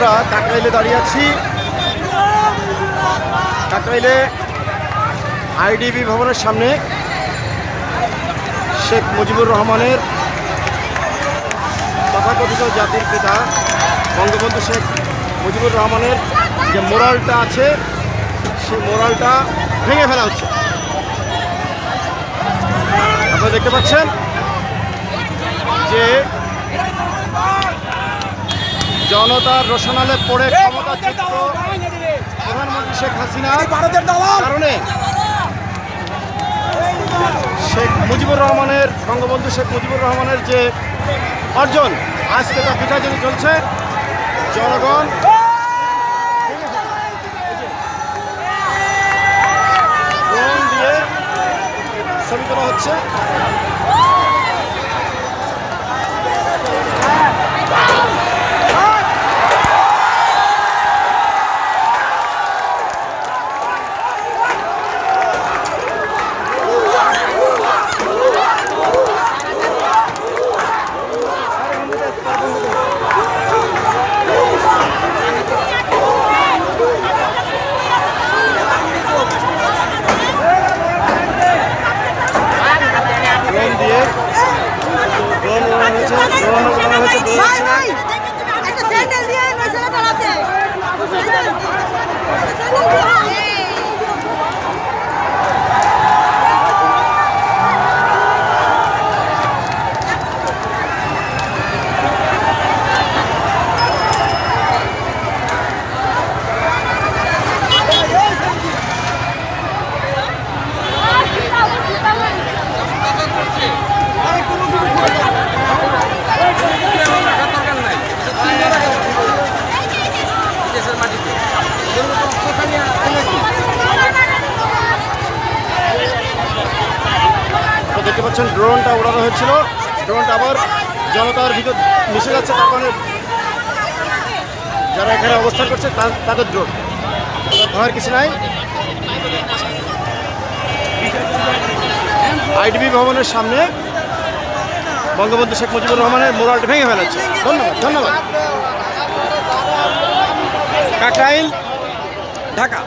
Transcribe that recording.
আমরা কাকরাইলে দাঁড়িয়ে আছি। কাকরাইলে আইডিবি ভবনের সামনে শেখ মুজিবুর রহমানের তথাকথিত জাতির পিতা বঙ্গবন্ধু শেখ মুজিবুর রহমানের যে মোরালটা আছে, সেই মোরালটা ভেঙে ফেলা হচ্ছে। আপনারা দেখতে পাচ্ছেন যে জনতার রোশনালে পড়ে ক্ষমতাচ্যুত প্রধানমন্ত্রী শেখ হাসিনার কারণে শেখ মুজিবুর রহমানের বঙ্গবন্ধু শেখ মুজিবুর রহমানের যে অর্জন আজকে তা পিঠা যদি চলছে। জনগণ দিয়ে ছবি তোলা হচ্ছে ড্রোন দিয়ে ড্রোন উড়ানো হয়েছে ড্রোন উড়ানো হয়েছে বোঝা যাচ্ছে না। একটা স্যান্ডেল দিয়ে ওই ছেলে চালাতে স্যান্ডেল দিয়ে আপনারা দেখতে পাচ্ছেন, ড্রোনটা উড়ানো হয়েছিল। ড্রোনটা আবার জনতার ভিতর মিশে যাচ্ছে, তার মানে যারা এখানে অবস্থান করছে তাদের ড্রোন ভয়ের কিছু নাই। আইডিবি ভবনের সামনে বঙ্গবন্ধু শেখ মুজিবুর রহমানের মোরালটা ভেঙে ফেলাচ্ছে ধন্যবাদ ধন্যবাদ। কাকরাইল, ঢাকা।